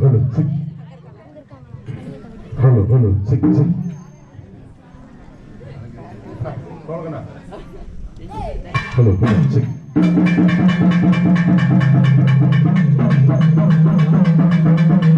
hello xích hello hello xích xích hello hello xích Thank you.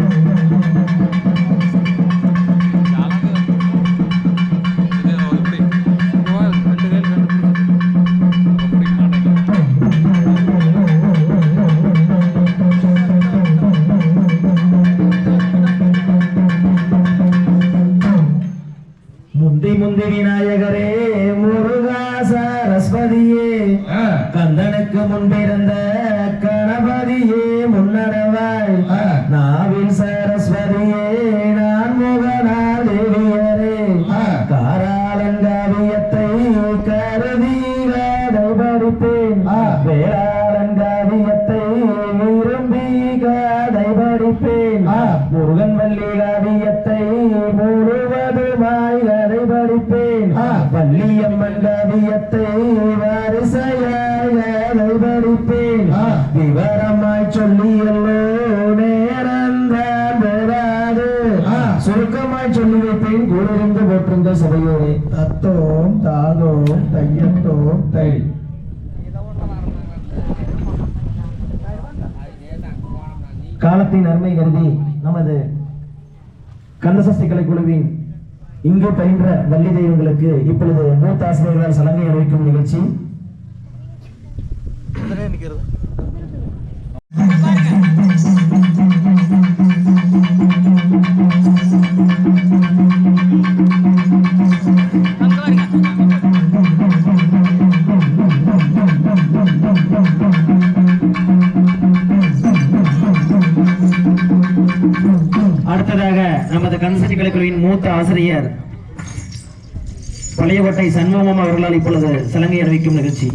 விநாயகரே முருகா சரஸ்வதியே. கந்தனுக்கு முன்பிருந்த கணபதியே முன்னடவாய். நாவில் சரஸ்வதியே நான் முகநாள் தேவியரே காராளங்காவியத்தை கருதி கடைபடிப்பேன் வேளாளங்காவியத்தை விரும்பி கடைபடிப்பேன் முருகன் வள்ளி வள்ளியம்மன் காவியத்தை வரிசையாய் கடைபடிப்பேன் விவரமாய் சொல்லியல்லோ நேரந்தான் பெறாது சுருக்கமாய் சொல்லி வைப்பேன். கூறிருந்து போற்றுங்க சபையோரே. தத்தோம் தாதோம் தையத்தோம் தை. காலத்தின் அருமை கருதி நமது கந்தசஷ்டி கலை குழுவின் இங்கு பயின்ற வள்ளி தெய்வங்களுக்கு இப்பொழுது மூத்த ஆசிரியர்களால் சலங்கை அறிவிக்கும் நிகழ்ச்சி. அடுத்ததாக நமது கன்சரி கலைக்குழுவின் மூத்த ஆசிரியர் பழையவட்டை சண்முகம் அவர்களால் இப்பொழுது சலங்கை அறிவிக்கும் நிகழ்ச்சி.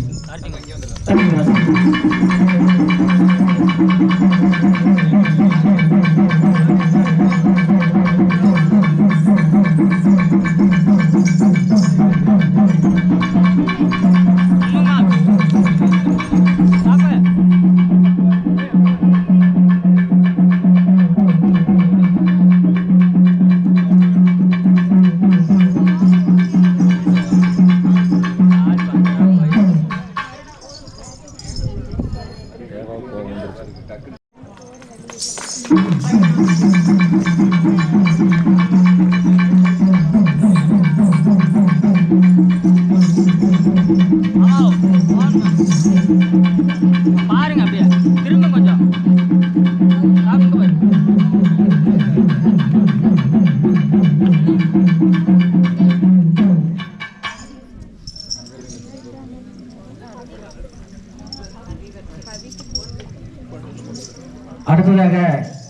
அடுத்ததாக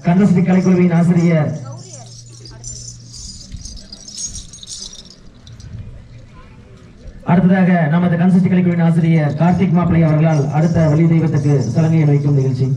கந்தசஷ்டி கலைக்குழுவின் ஆசிரியர். அடுத்ததாக நமது கந்தசஷ்டி கலைக்குழுவின் ஆசிரியர் கார்த்திக் மாப்பிள்ளை அவர்களால் அடுத்த வழி தெய்வத்துக்கு சலங்கையை வைக்கும் நிகழ்ச்சி.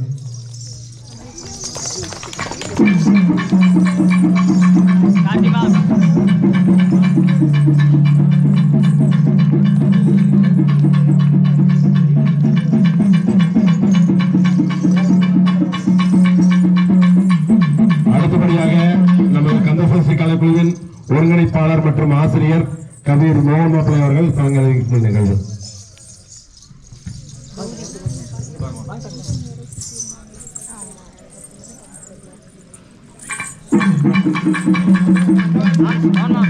ஒருங்கிணைப்பாளர் மற்றும் ஆசிரியர் கபீர் மோகன் மாப்பிள்ளை அவர்கள் சலங்கை நிகழ்வு. ஆமா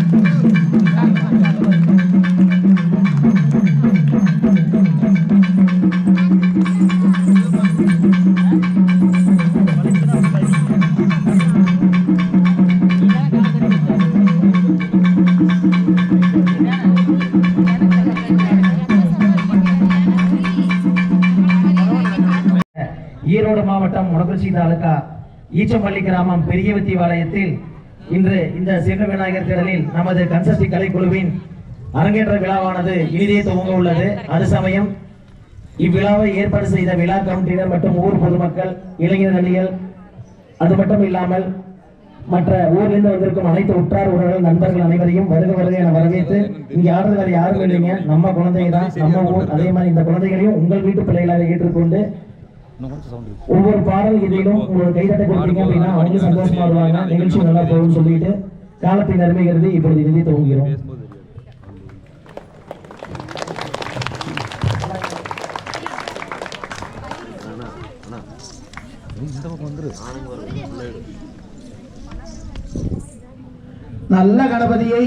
மாவட்டம் முடக்குறிச்சி தாலுகா ஈச்சம்பள்ளி கிராமம் பெரியவத்தி வாளையத்தில் இன்று இந்த சிங்க விநாயகர் திடலில் நமது கன்சஸ்டி கலைக்குழுவின் அரங்கேற்ற விழாவானது இனிதே துவங்க உள்ளது. அது சமயம் இவ்விழாவை ஏற்பாடு செய்த விழா கமிட்டியினர் மற்றும் ஊர் பொதுமக்கள் இளைஞர் அணிகள் அது மட்டும் இல்லாமல் மற்ற ஊரிலிருந்து வந்திருக்கும் அனைத்து உற்றார் உறவுகள் நண்பர்கள் அனைவரையும் வருக வருக என வரவேற்று இங்க யாரும் வேற யாரும் இல்லைங்க. நம்ம குழந்தைங்க தான் நம்ம ஊர். அதே மாதிரி இந்த குழந்தைகளையும் உங்கள் வீட்டு பிள்ளைகளாக ஏற்றுக்கொண்டு ஒவ்வொரு பாடல் இதிலும் ஒரு கைதட்ட கொடுத்தீங்க அப்படின்னா அவங்க சந்தோஷமா வருவாங்க நிகழ்ச்சி நல்லா போகும்னு சொல்லிட்டு காலத்தை நன்மைகிறது இப்பொழுது இறுதி துவங்குகிறோம். நல்ல கணபதியை